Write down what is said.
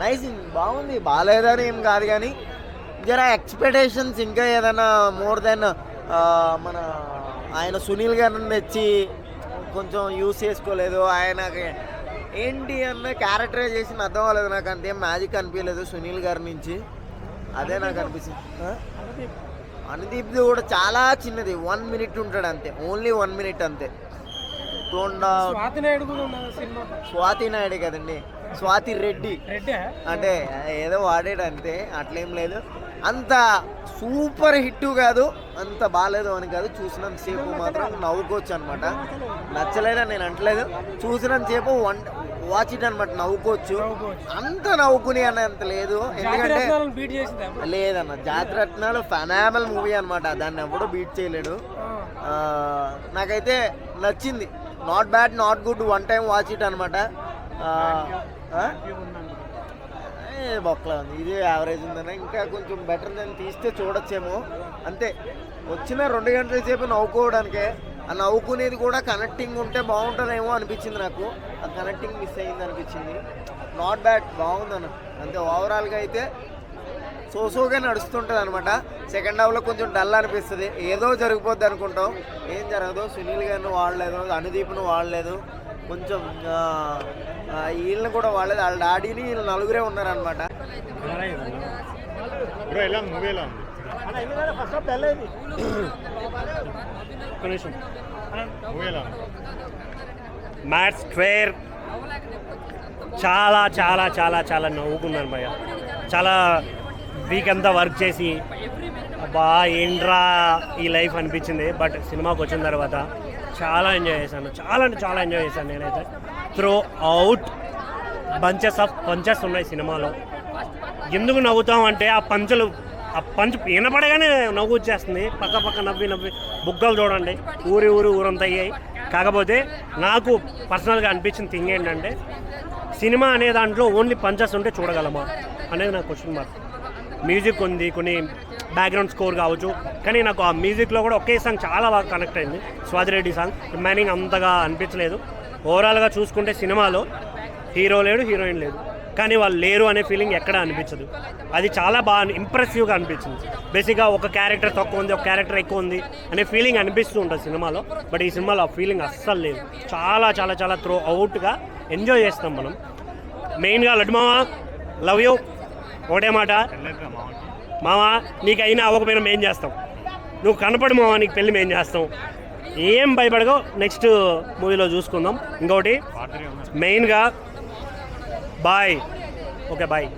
Nice బాగుంది. బాగాలేదని ఏం కాదు కానీ జర ఎక్స్పెక్టేషన్స్ ఇంకా ఏదైనా మోర్ దెన్ మన ఆయన సునీల్ గారిని తెచ్చి కొంచెం యూస్ చేసుకోలేదు. ఆయనకి ఏంటి అన్న క్యారెక్టరైజేషన్ అర్థం అవ్వలేదు నాకు. అంతేం మ్యాజిక్ అనిపించలేదు సునీల్ గారి నుంచి. అదే నాకు అనిపిస్తుంది? అనుదీప్ది కూడా చాలా చిన్నది. వన్ మినిట్ ఉంటాడు అంతే. ఓన్లీ వన్ మినిట్ అంతే. తోండా స్వాతి నాయుడు కదండి. స్వాతి రెడ్డి. అంటే ఏదో వాడాడు అంతే అట్లేం లేదు. అంత సూపర్ హిట్ కాదు అంత బాగాలేదు అని కాదు చూసినంత సేపు మాత్రం నవ్వుకోవచ్చు అనమాట నచ్చలేదని నేను అంటలేదు. చూసినంత సేపు వన్ వాచ్ ఇట్ అనమాట నవ్వుకోవచ్చు. అంత నవ్వుకుని అనేంత లేదు. ఎందుకంటే. లేదన్న జాతిరత్నాలు ఫెనామల్ మూవీ అనమాట దాన్ని ఎవడో బీట్ చేయలేడు. నాకైతే నచ్చింది. Not bad not good one time watch it అనమాట బొక్కలా ఉంది. ఇది యావరేజ్ ఉందన్న. ఇంకా కొంచెం బెటర్ దాన్ని తీస్తే చూడొచ్చేమో. అంతే. వచ్చిన రెండు గంటల సేపు నవ్వుకోవడానికే. ఆ నవ్వుకునేది కూడా కనెక్టింగ్ ఉంటే బాగుంటుందేమో అనిపించింది నాకు. ఆ కనెక్టింగ్ మిస్ అయింది అనిపించింది. నాట్ బ్యాడ్ బాగుందన్న. అంతే ఓవరాల్గా అయితే సోసోగా నడుస్తుంటుంది అనమాట సెకండ్ హాఫ్లో కొంచెం డల్ అనిపిస్తుంది. ఏదో జరిగిపోద్ది అనుకుంటాం. ఏం జరగదు సునీల్ గారిని వాడలేదు అనుదీప్ను వాడలేదు. కొంచెం వీళ్ళని కూడా వాడలేదు. వాళ్ళ డాడీని వీళ్ళు నలుగురే ఉన్నారనమాట మ్యాథ్స్ ఫేర్ చాలా చాలా చాలా చాలా నవ్వుకున్నాను భయ్య. చాలా వీక్ అంతా వర్క్ చేసి అబ్బా ఏంట్రా ఈ లైఫ్ అనిపించింది. బట్ సినిమాకి వచ్చిన తర్వాత చాలా ఎంజాయ్ చేశాను. చాలా అంటే చాలా ఎంజాయ్ చేశాను నేనైతే. Throughout bunches of punches ఉన్నాయి సినిమాలో. ఎందుకు నవ్వుతాం అంటే ఆ పంచలు ఆ పంచ్ వినపడగానే నవ్వు వచ్చేస్తుంది. పక్క పక్క నవ్వి నవ్వి బుగ్గలు చూడండి. ఊరి ఊరి ఊరంతా అయ్యాయి. కాకపోతే నాకు పర్సనల్గా అనిపించిన థింగ్ ఏంటంటే సినిమా అనే దాంట్లో ఓన్లీ పంచెస్ ఉంటే చూడగలమా అనేది నా క్వశ్చన్ మార్క్. మ్యూజిక్ ఉంది కొన్ని బ్యాక్గ్రౌండ్ స్కోర్ కావచ్చు. కానీ నాకు ఆ మ్యూజిక్లో కూడా ఒకే సాంగ్ చాలా బాగా కనెక్ట్ అయింది. స్వాతిరెడ్డి సాంగ్ రిమైనింగ్ అంతగా అనిపించలేదు. ఓవరాల్గా చూసుకుంటే సినిమాలో హీరో లేడు హీరోయిన్ లేదు. కానీ వాళ్ళు లేరు అనే ఫీలింగ్ ఎక్కడ అనిపించదు. అది చాలా బాగా ఇంప్రెసివ్గా అనిపించింది. బేసిక్గా ఒక క్యారెక్టర్ తక్కువ ఉంది ఒక క్యారెక్టర్ ఎక్కువ ఉంది అనే ఫీలింగ్ అనిపిస్తూ ఉంటుంది సినిమాలో. బట్ ఈ సినిమాలో ఆ ఫీలింగ్ అస్సలు లేదు. చాలా చాలా చాలా త్రో అవుట్గా ఎంజాయ్ చేస్తాం మనం. మెయిన్గా లడ్మావా లవ్ యూ ఒకటే మాట. మావా నీకు అయినా అవ్వకపోయినా మేం చేస్తాం. నువ్వు కనపడు మావా నీకు పెళ్ళి మేం చేస్తాం. ఏం భయపడగో నెక్స్ట్ మూవీలో చూసుకుందాం. ఇంకోటి మెయిన్గా బాయ్. Okay bye.